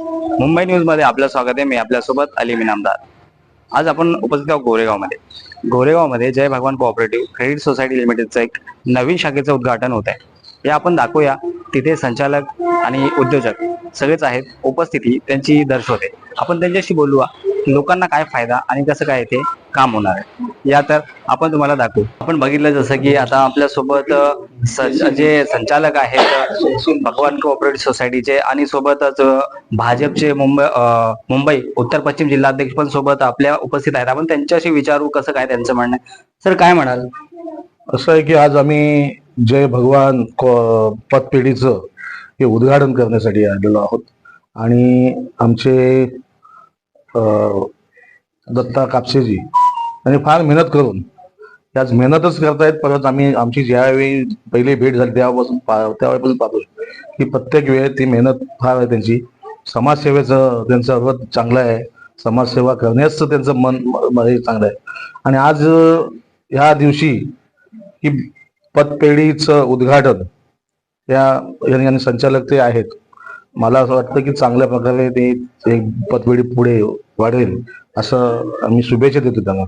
मुंबई न्यूजमध्ये आपलं स्वागत आहे. मी आपल्यासोबत अली मिनामदार आज आपण उपस्थित आहोत गोरेगावमध्ये. गोरेगावमध्ये जय भगवान कोऑपरेटिव्ह क्रेडिट सोसायटी लिमिटेडचं एक नवीन शाखेचं उद्घाटन होत आहे हे आपण दाखवूया. तिथे संचालक आणि उद्योजक सगळेच आहेत. उपस्थिती त्यांची दर्शवते. आपण त्यांच्याशी बोलूया. लोकांना काय फायदा आणि कसं काय ते काम होणार आहे? या तर आपण तुम्हाला दाखवू. आपण बघितलं जसं की आता आपल्यासोबत अ, स- जे संचालक आहेत भगवान कोऑपरेटिव्ह सोसायटीचे आणि सोबतच भाजपचे मुंबई मुंबई उत्तर पश्चिम जिल्हाध्यक्ष पण सोबत आपल्या उपस्थित आहेत. आपण त्यांच्याशी विचारू कसं काय त्यांचं म्हणणं सर काय म्हणाल? असं आहे की आज आम्ही जय भगवान को- पतपेढीचं हे उद्घाटन करण्यासाठी आलेलो आहोत आणि आमचे दत्ता कापसेजी आणि फार मेहनत करून. त्याच मेहनतच करतायत परत आम्ही आमची ज्यावेळी पहिली भेट झाली त्यावेळेपासून पा- त्यावेळेपासून पाहतो की प्रत्येक वेळेत ती मेहनत फार आहे त्यांची. समाजसेवेचं त्यांचं व्रत चांगलं आहे. समाजसेवा करण्याचं त्यांचं मन हे चांगलं आहे. आणि आज ह्या दिवशी की पतपेढीचं उद्घाटन या यांनी संचालक ते आहेत. मला असं वाटतं की चांगल्या प्रकारे ते पतपेढी पुढे वाढेल असं आम्ही शुभेच्छा देतो त्यांना.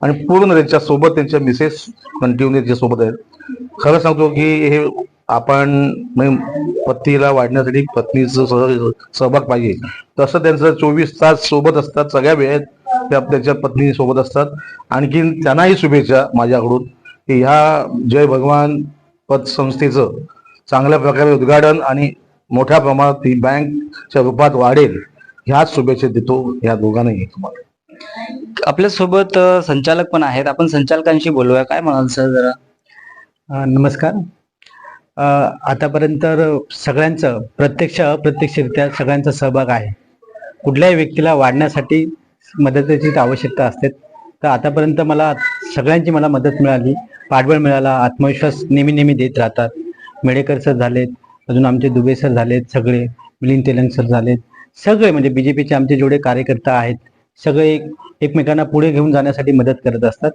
आणि पूर्ण त्यांच्यासोबत त्यांच्या मिसेस कंटिन्यू त्यांच्यासोबत आहेत. खरं सांगतो की हे आपण म्हणजे पत्नीला वाढण्यासाठी पत्नीचं सह- सहभाग पाहिजे. तसं त्यांचं चोवीस तास सोबत असतात सगळ्या वेळेत त्या त्यांच्या पत्नी सोबत असतात. आणखीन त्यांनाही शुभेच्छा माझ्याकडून. की ह्या जय भगवान पतसंस्थेचं चांगल्या प्रकारे उद्घाटन आणि मोठ्या प्रमाणात ही बँकच्या रूपात वाढेल. ह्याच शुभेच्छा देतो ह्या दोघांनाही तुम्हाला. आपल्यासोबत संचालक पण आहेत. आपण संचालकांशी बोलूया. काय म्हणाल सर जरा? नमस्कार. आतापर्यंत सगळ्यांचं प्रत्यक्ष अप्रत्यक्षरित्या सगळ्यांचा सहभाग आहे. कुठल्याही व्यक्तीला वाढण्यासाठी मदतीची आवश्यकता असते तर आतापर्यंत मला सगळ्यांची मला मदत मिळाली. पाठबळ मिळाला. आत्मविश्वास नेहमी नेहमी देत राहतात. मेडेकर सर झालेत. अजून आमचे दुबे सर झालेत सगळे. मिलिंद तेलंग सर झालेत. सगळे म्हणजे बीजेपीचे आमचे जेवढे कार्यकर्ता आहेत सगळे एक एकमेकांना पुढे घेऊन जाण्यासाठी मदत करत असतात.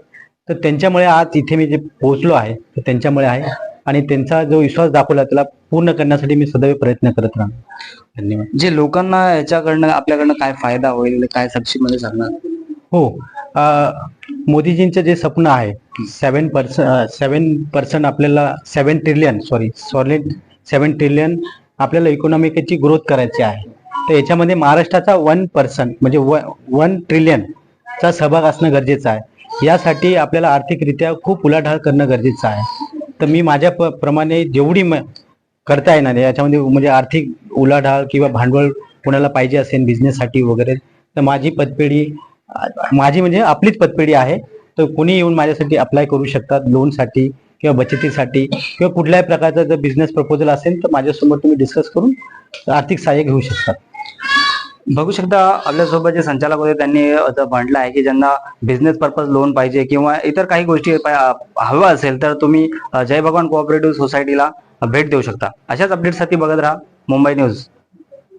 तर त्यांच्यामुळे आज इथे मी जे पोहोचलो आहे तर त्यांच्यामुळे आहे. आणि त्यांचा जो विश्वास दाखवला त्याला पूर्ण करण्यासाठी मी सदैव प्रयत्न करत राहणार. धन्यवाद. जे लोकांना याच्याकडनं आपल्याकडनं काय फायदा होईल काय मध्ये सांगणार? हो. मोदीजींचं जे स्वप्न आहे सेवन पर्सन सेवन पर्सेंट आपल्याला seven trillion sorry solid seven trillion आपल्याला इकॉनॉमिकची ग्रोथ करायची आहे. तर याच्यामध्ये महाराष्ट्राचा वन पर्सन म्हणजे व वन ट्रिलियनचा सहभाग असणं गरजेचं आहे. यासाठी आपल्याला आर्थिकरित्या खूप उलाढाल करणं गरजेचं आहे. तर मी माझ्या प- प्रमाणे जेवढी म- करता येणार याच्यामध्ये म्हणजे आर्थिक उलाढाल किंवा भांडवल कोणाला पाहिजे असेल बिझनेससाठी वगैरे तर माझी पतपेढी माझी म्हणजे आपलीच पतपेढी आहे. तर कोणी येऊन माझ्यासाठी अप्लाय करू शकतात लोनसाठी किंवा बचतीसाठी किंवा कुठल्याही प्रकारचा जर बिझनेस प्रपोजल असेल तर माझ्यासमोर तुम्ही डिस्कस करून आर्थिक सहाय्य घेऊ शकतात. बघू शकता आपल्यासोबत जे संचालक होते त्यांनी असं म्हटलं आहे की ज्यांना बिझनेस पर्पज लोन पाहिजे किंवा इतर काही गोष्टी हव्या हवं असेल तर तुम्ही जय भगवान कोऑपरेटिव्ह सोसायटीला भेट देऊ शकता. अशाच अपडेटसाठी बघत राहा मुंबई न्यूज